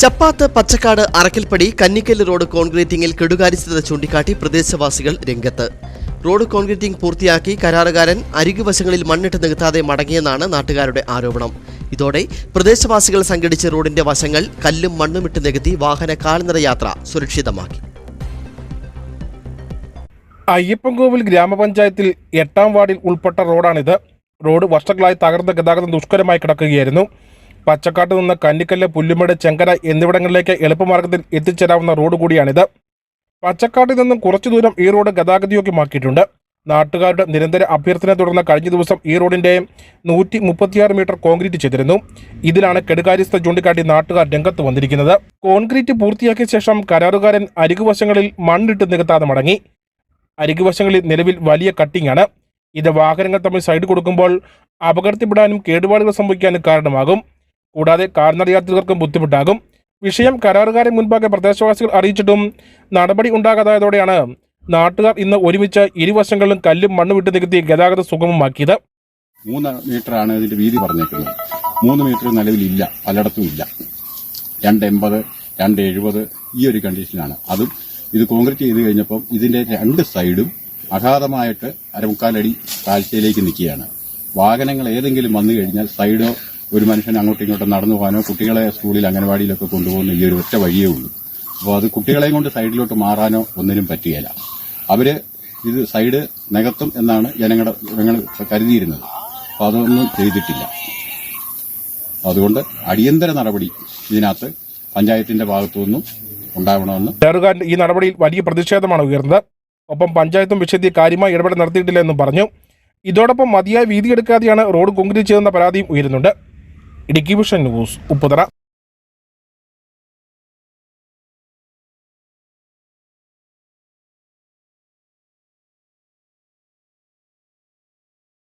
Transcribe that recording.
ചപ്പാത്ത് Pachakkad അറക്കൽപ്പടി കന്നിക്കല്ല് road കോൺക്രീറ്റിംഗിൽ കെടുകാര്യസ്ഥത ചൂണ്ടിക്കാട്ടി പ്രദേശവാസികൾ രംഗത്ത്. റോഡ് കോൺക്രീറ്റിംഗ് പൂർത്തിയാക്കി കരാറുകാരൻ അരികുവശങ്ങളിൽ മണ്ണിട്ട് നികത്താതെ മടങ്ങിയെന്നാണ് നാട്ടുകാരുടെ ആരോപണം. ഇതോടെ പ്രദേശവാസികൾ സംഘടിച്ച് റോഡിന്റെ വശങ്ങൾ കല്ലും മണ്ണും ഇട്ട് നികത്തി വാഹന കാൽനട യാത്ര സുരക്ഷിതമാക്കി. അയ്യപ്പൻകോവിൽ ഗ്രാമപഞ്ചായത്തിൽ എട്ടാം വാർഡിൽ ഉൾപ്പെട്ട റോഡാണിത്. റോഡ് വർഷങ്ങളായി തകർന്ന ഗതാഗതം ദുഷ്കരമായി കിടക്കുകയായിരുന്നു. പച്ചക്കാട്ട് നിന്ന് കന്നിക്കല്ല് പുല്ലുമേട് ചെങ്കര എന്നിവിടങ്ങളിലേക്ക് എളുപ്പമാർഗത്തിൽ എത്തിച്ചേരാവുന്ന റോഡ് കൂടിയാണിത്. പച്ചക്കാട്ടിൽ നിന്നും കുറച്ചു ദൂരം ഈ റോഡ് ഗതാഗതയോഗ്യമാക്കിയിട്ടുണ്ട്. നാട്ടുകാരുടെ നിരന്തര അഭ്യർത്ഥന തുടർന്ന് കഴിഞ്ഞ ദിവസം ഈ റോഡിന്റെ നൂറ്റി മുപ്പത്തിയാറ് മീറ്റർ കോൺക്രീറ്റ് ചെയ്തിരുന്നു. ഇതിലാണ് കെടുകാര്യസ്ഥ ചൂണ്ടിക്കാട്ടി നാട്ടുകാർ രംഗത്ത് വന്നിരിക്കുന്നത്. കോൺക്രീറ്റ് പൂർത്തിയാക്കിയ ശേഷം കരാറുകാരൻ അരികുവശങ്ങളിൽ മണ്ണിട്ട് നികത്താതെ മടങ്ങി. അരികുവശങ്ങളിൽ നിലവിൽ വലിയ കട്ടിംഗ് ആണ് ഇത് വാഹനങ്ങൾ തമ്മിൽ സൈഡ് കൊടുക്കുമ്പോൾ അപകടത്തിൽപ്പെടാനും കേടുപാടുകൾ സംഭവിക്കാനും കാരണമാകും. കൂടാതെ കാൽനടയാത്രികർക്കും ബുദ്ധിമുട്ടാകും. വിഷയം കരാറുകാരെ മുൻപാകെ പ്രദേശവാസികൾ അറിയിച്ചിട്ടും നടപടി ഉണ്ടാകാതായതോടെയാണ് നാട്ടുകാർ ഇന്ന് ഒരുമിച്ച് ഇരുവശങ്ങളിലും കല്ലും മണ്ണും വിട്ട് നികത്തി ഗതാഗതം സുഗമമാക്കിയത്. മൂന്ന് മീറ്ററാണ് ഇതിന്റെ വീതി പറഞ്ഞേക്കുന്നത്. മൂന്ന് മീറ്റർ നിലവിലില്ല പലയിടത്തും ഇല്ല. രണ്ട് എൺപത് രണ്ട് എഴുപത് ഈ ഒരു കണ്ടീഷനാണ് അതും ഇത് കോൺക്രീറ്റ് ചെയ്ത് കഴിഞ്ഞപ്പം ഇതിന്റെ രണ്ട് സൈഡും അഗാധമായിട്ട് അരമുക്കാലടി താഴ്ചയിലേക്ക് നിൽക്കുകയാണ്. വാഹനങ്ങൾ ഏതെങ്കിലും വന്നു കഴിഞ്ഞാൽ സൈഡോ ഒരു മനുഷ്യൻ അങ്ങോട്ടും ഇങ്ങോട്ടും നടന്നു പോകാനോ കുട്ടികളെ സ്കൂളിൽ അംഗനവാടിയിലൊക്കെ കൊണ്ടുപോകുന്ന ഈ ഒരു ഒറ്റ വഴിയേ ഉള്ളൂ. അപ്പോൾ അത് കുട്ടികളെയും കൊണ്ട് സൈഡിലോട്ട് മാറാനോ ഒന്നിനും പറ്റുകയില്ല. അവർ ഇത് സൈഡ് നികത്തും എന്നാണ് ജനങ്ങളുടെ ഞങ്ങൾ കരുതിയിരുന്നത്. അപ്പോൾ അതൊന്നും ചെയ്തിട്ടില്ല. അതുകൊണ്ട് അടിയന്തര നടപടി ഇതിനകത്ത് പഞ്ചായത്തിന്റെ ഭാഗത്തുനിന്നും ഉണ്ടാവണമെന്ന് കരാറുകാരന്റെ ഈ നടപടിയിൽ വലിയ പ്രതിഷേധമാണ് ഉയർന്നത്. ഒപ്പം പഞ്ചായത്തും വിഷയത്തിൽ കാര്യമായി ഇടപെടൽ നടത്തിയിട്ടില്ല എന്നും പറഞ്ഞു. ഇതോടൊപ്പം മതിയായ വീതിയെടുക്കാതെയാണ് റോഡ് കോൺക്രീറ്റ് ചെയ്തെന്ന പരാതിയും ഉയരുന്നുണ്ട്. Idukki vision news Upputhara